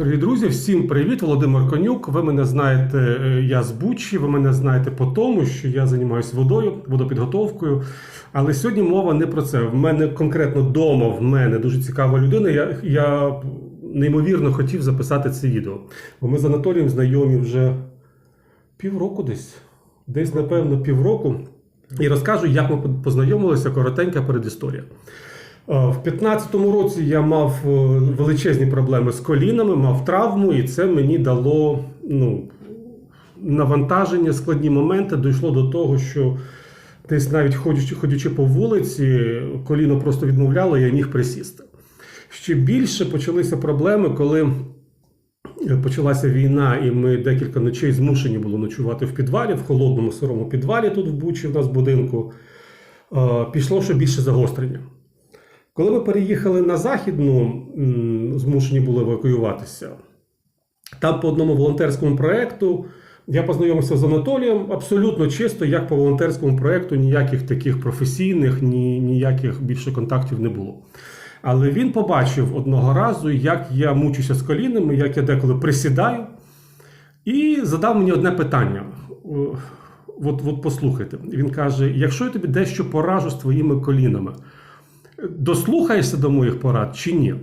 Дорогі друзі, всім привіт! Володимир Конюк. Ви мене знаєте, е, я з Бучі, ви мене знаєте по тому, що я займаюся водою, водопідготовкою. Але сьогодні мова не про це. В мене конкретно вдома, в мене дуже цікава людина. Я, я неймовірно хотів записати це відео. Бо ми з Анатолієм знайомі вже півроку десь. Десь, напевно, півроку. І розкажу, як ми познайомилися коротенька передісторія. Е, В 15-му році я мав е, величезні проблеми з колінами, мав травму, і це мені дало ну, навантаження, складні моменти. Дійшло до того, що десь навіть ходячи, ходячи по вулиці, коліно просто відмовляло, я міг присісти. Ще більше почалися проблеми, коли е, почалася війна, і ми декілька ночей змушені були ночувати в підвалі, в холодному сирому підвалі тут в Бучі, в нас в будинку. Пішло ще більше загострення. Коли ми переїхали на західну, змушені були евакуюватися. Там по одному волонтерському проєкту я познайомився з Анатолієм абсолютно чисто, як по волонтерському проєкту, ніяких таких професійних, ні, ніяких більше контактів не було. Але він побачив одного разу, як я мучуся з колінами, як я деколи присідаю, і задав мені одне питання. От, от послухайте. Він каже: якщо я тобі дещо поражу з твоїми колінами, дослухаєшся до моїх порад чи ні?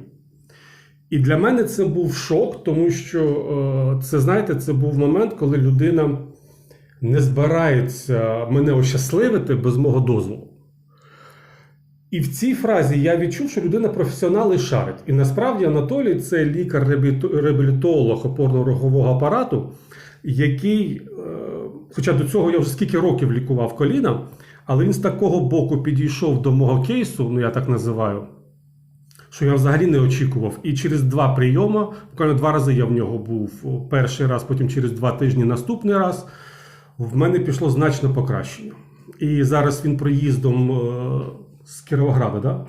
І для мене це був шок, тому що е, це, знаєте, це був момент, коли людина не збирається мене ощасливити без мого дозволу. І в цій фразі я відчув, що людина професіонал і шарить. І насправді Анатолій це лікар-реабілітолог опорно-рогового апарату, який, е, хоча до цього я вже скільки років лікував коліна, але він з такого боку підійшов до мого кейсу, ну я так називаю, що я взагалі не очікував. І через два прийоми, буквально два рази я в нього був перший раз, потім через два тижні наступний раз, в мене пішло значно покращення. І зараз він проїздом е, з Кіровограда, да?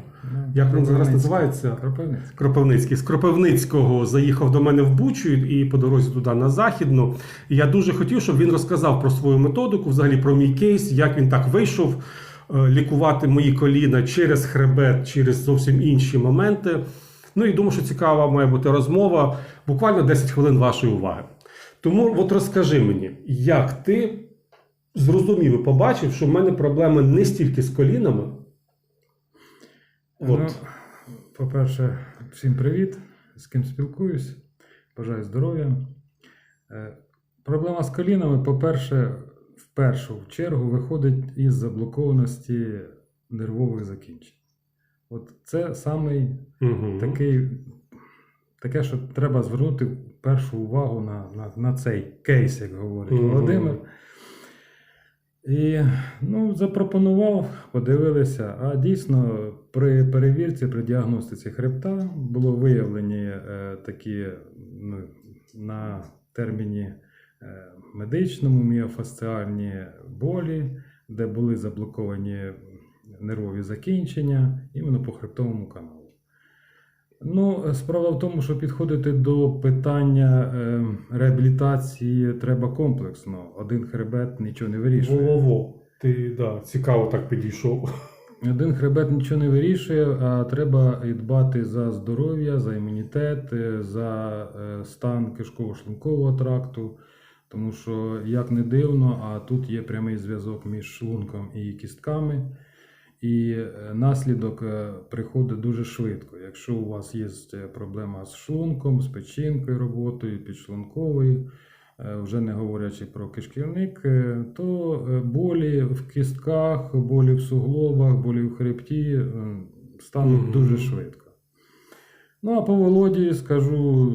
Як він зараз називається? Кропивницький. Кропивницький. З Кропивницького заїхав до мене в Бучу і по дорозі туди на Західну. І я дуже хотів, щоб він розказав про свою методику, взагалі про мій кейс, як він так вийшов е, лікувати мої коліна через хребет, через зовсім інші моменти. Ну і думаю, що цікава має бути розмова. Буквально 10 хвилин вашої уваги. Тому от розкажи мені, як ти зрозумів і побачив, що в мене проблеми не стільки з колінами. Ну, по-перше, всім привіт, з ким спілкуюсь. Бажаю здоров'я. Е, Проблема з колінами, по-перше, в першу чергу виходить із заблокованості нервових закінчень. От це самий Угу. такий, таке, що треба звернути першу увагу на, на, на цей кейс, як говорить Мгм. Володимир. І ну, запропонував, подивилися. А дійсно, при перевірці, при діагностиці хребта було виявлені е, такі ну, на терміні е, медичному міофасціальні болі, де були заблоковані нервові закінчення іменно по хребтовому каналу. Ну, справа в тому, що підходити до питання е, реабілітації треба комплексно. Один хребет нічого не вирішує. Во-во-во. Ти да, цікаво так підійшов. Один хребет нічого не вирішує, а треба і дбати за здоров'я, за імунітет, е, за е, стан кишково-шлункового тракту. Тому що, як не дивно, а тут є прямий зв'язок між шлунком і кістками. І е, наслідок е, приходить дуже швидко. Якщо у вас є е, проблема з шлунком, з печінкою роботою, підшлунковою, вже не говорячи про кишківник, то болі в кістках, болі в суглобах, болі в хребті стануть Мгм. дуже швидко. Ну, а по Володі скажу,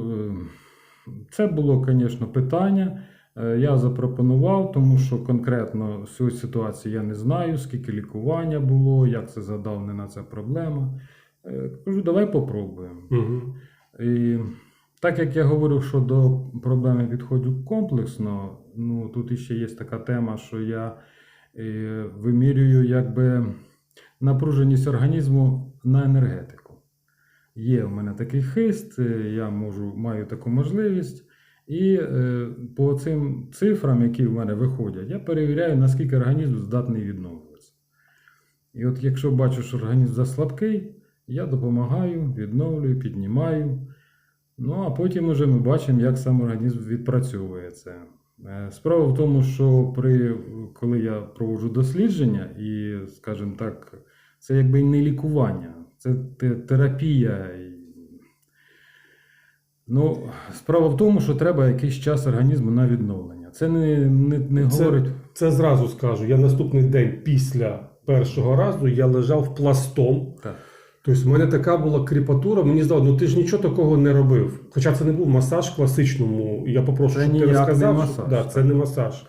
це було, звісно, питання. Е, Я запропонував, тому що конкретно цю ситуацію я не знаю, скільки лікування було, як це задавнена ця проблема. Е, Кажу, давай попробуємо. Угу. І так як я говорив, що до проблеми підходжу комплексно, ну тут іще є така тема, що я е, вимірюю якби напруженість організму на енергетику. Є в мене такий хист, я можу, маю таку можливість. І е, по цим цифрам, які в мене виходять, я перевіряю, наскільки організм здатний відновлюватися. І от якщо бачу, що організм заслабкий, я допомагаю, відновлюю, піднімаю. Ну, а потім уже ми бачимо, як сам організм відпрацьовує це. Е, Справа в тому, що при, коли я проводжу дослідження, і, скажімо так, це якби не лікування, це те- терапія. Ну, справа в тому, що треба якийсь час організму на відновлення. Це не, не, не Це- говорить. Це зразу скажу. Я наступний день після першого разу я лежав пластом. Так. Тобто, в мене така була кріпатура, мені здалося, ну ти ж нічого такого не робив. Хоча це не був масаж класичному. Я попрошу, Це щоб ти ніяк не масаж, що, да, це не масаж.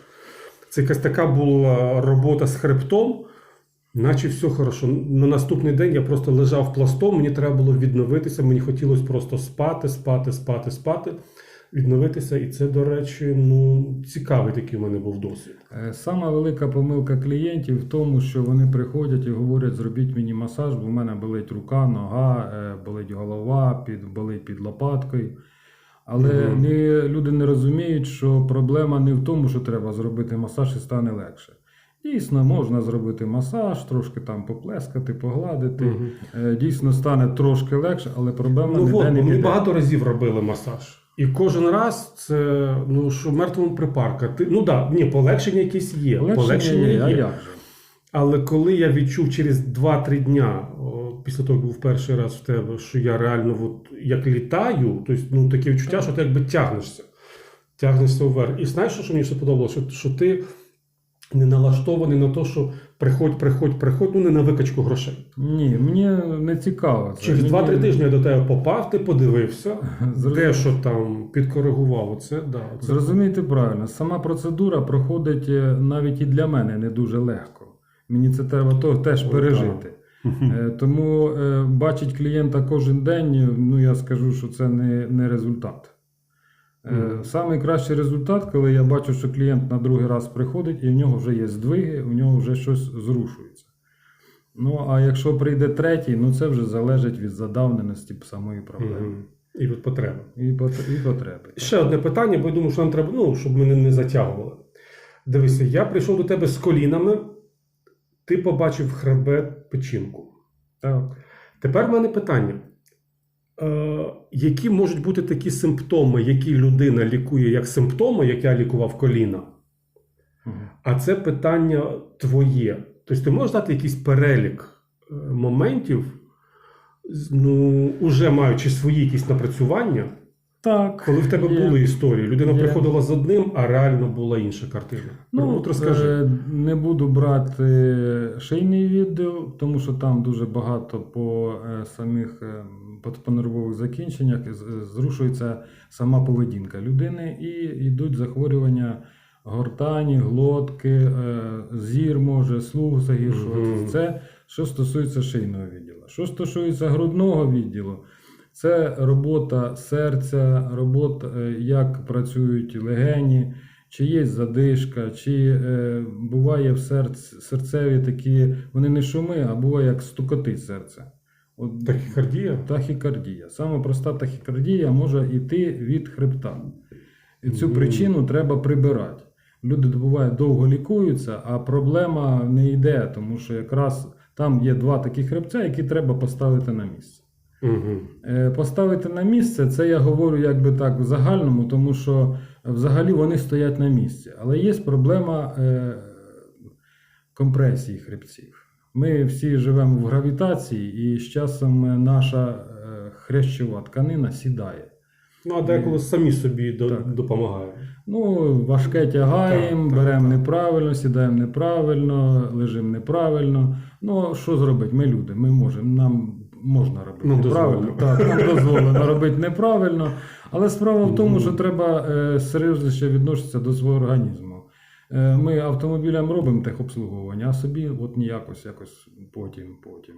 Це якась така була робота з хребтом, наче все хорошо. На наступний день я просто лежав пластом, мені треба було відновитися, мені хотілося просто спати, спати, спати, спати, відновитися. І це, до речі, ну, цікавий такий у мене був досвід. Е, Сама велика помилка клієнтів в тому, що вони приходять і говорять, зробіть мені масаж, бо в мене болить рука, нога, е, болить голова, під, болить під лопаткою. Але Мгм. не, люди не розуміють, що проблема не в тому, що треба зробити масаж і стане легше. Дійсно, можна зробити масаж, трошки там поплескати, погладити. Е, Дійсно стане трошки легше, але проблема Ну ніде не мені багато разів робили масаж. І кожен раз це ну що мертвому припарка. Ти ну да, ні, полегшення якесь є. Полегшення є, а як же? Але коли я відчув через 2-3 дня, о, після того, як був перший раз в тебе, що я реально от, як літаю, тобто ну, таке відчуття, що ти якби тягнешся. Тягнешся вверх. І знаєш, що мені ще подобалося? Що, що ти не налаштований на те, що приходь, приходь, приходь, ну не на викачку грошей. Ні, мені не цікаво. Це. Через Мені- 2-3 тижні я до тебе попав, ти подивився, де що там підкоригував. Оце, да, оце. Зрозумійте правильно, сама процедура проходить е, навіть і для мене не дуже легко. Мені це треба то, теж Ой, пережити. Е, Тому е, бачить клієнта кожен день, ну я скажу, що це не, не результат. Е, Самий кращий результат, коли я бачу, що клієнт на другий раз приходить і в нього вже є здвиги, у нього вже щось зрушується. Ну, а якщо прийде третій, ну це вже залежить від задавненості самої проблеми І від потреби. і, і потреби. Ще одне питання, бо я думаю, що нам треба, ну, щоб ми не, не затягували. Дивися, я прийшов до тебе з колінами, ти побачив хребет печінку. Так. Тепер в мене питання. Е, які можуть бути такі симптоми, які людина лікує як симптоми, як я лікував коліна? А це питання твоє. Тобто ти можеш дати якийсь перелік е, моментів, ну, уже маючи свої якісь напрацювання, Так. коли в тебе є. були історії, людина Є. приходила з одним, а реально була інша картина. Ну, от розкажи. е, не буду брати шийний відділ, тому що там дуже багато по е, самих е, по, по нервових закінченнях зрушується сама поведінка людини і йдуть захворювання гортані, глотки, зір може, слух загіршуватися. Це що стосується шийного відділу. Що стосується грудного відділу, це робота серця, робота, е, як працюють легені, чи є задишка, чи е, буває в серці, серцеві такі, вони не шуми, а буває як стукотить серце. От Тахікардія? Тахікардія. Саме проста тахікардія може йти від хребта. І цю Мгм. причину треба прибирати. Люди буває довго лікуються, а проблема не йде, тому що якраз там є два такі хребця, які треба поставити на місце. Угу. Е, Поставити на місце, це я говорю якби так в загальному, тому що взагалі вони стоять на місці. Але є проблема е, компресії хребців. Ми всі живемо в гравітації, і з часом наша е, хрящова тканина сідає. Ну, а деколи самі собі Так. допомагаємо. Ну, важке тягаємо, беремо неправильно, сідаємо неправильно, лежимо неправильно. Ну, що зробити? Ми люди, ми можемо, нам можна робити Нам неправильно. Так, нам дозволено робити неправильно. Але справа в тому, що треба е, серйозніше відноситися до свого організму. Е, ми автомобілям робимо техобслуговування, а собі от ніякось якось потім, потім.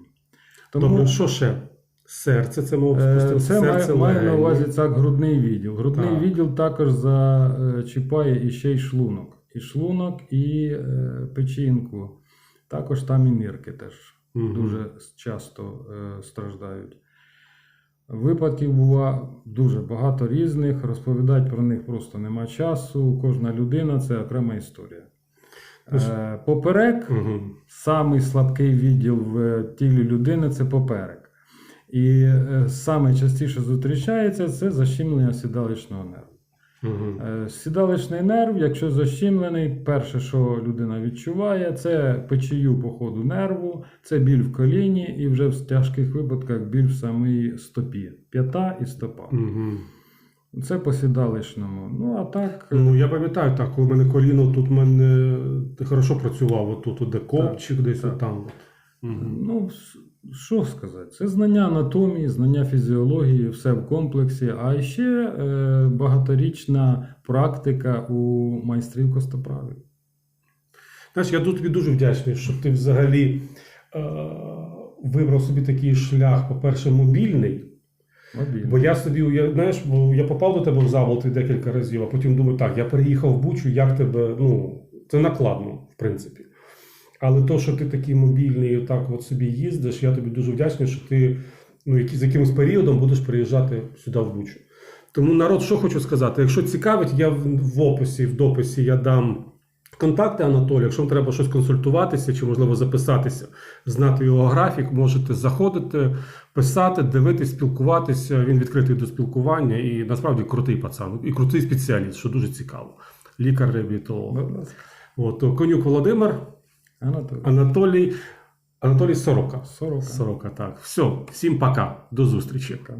Добре, що ще? Серце, це мов Е. Це серце має на увазі так грудний відділ. Грудний Так. відділ також зачіпає і ще й шлунок. І шлунок, і печінку. Також там і нирки теж Мгм. дуже часто е, страждають. Випадків бува дуже багато різних. Розповідати про них просто нема часу. Кожна людина це окрема історія. Е, Поперек Мгм. Самий слабкий відділ в тілі людини це поперек. І е, саме частіше зустрічається це защемлення сідалищного нерву. Е, Сідалищний нерв, якщо защемлений, перше, що людина відчуває, це печію по ходу нерву, це біль в коліні і вже в тяжких випадках біль в самій стопі, п'ята і стопа. Мгм. Це по сідалищному. Ну а так, Ну, я пам'ятаю, так, коли в мене коліно тут в мене хорошо працював, отут, от де копчик, десь так. отам. От. Ну що сказати, це знання анатомії, знання фізіології, все в комплексі, а ще е, багаторічна практика у майстрів костоправів. Знаєш, я тут тобі дуже вдячний, що ти взагалі е- вибрав собі такий шлях, по-перше, мобільний. Мобільно. Бо я собі уяв- знаєш, я попав до тебе в Заволти декілька разів, а потім думаю, так, я переїхав в Бучу, як тебе, ну, це накладно, в принципі. Але то, що ти такий мобільний, і отак от собі їздиш, я тобі дуже вдячний, що ти ну, які, з якимось періодом будеш приїжджати сюди в Бучу. Тому народ, що хочу сказати, якщо цікавить, я в, описі, в дописі я дам контакти Анатолія. Якщо вам треба щось консультуватися чи, можливо, записатися, знати його графік, можете заходити, писати, дивитись, спілкуватися. Він відкритий до спілкування і насправді крутий пацан, і крутий спеціаліст, що дуже цікаво. Лікар-реабілітолог. От, Конюк Володимир, Анатолій. Анатолій, Анатолій Сорока. 40. Сорока, так. Все, всім пока. До зустрічі. Пока.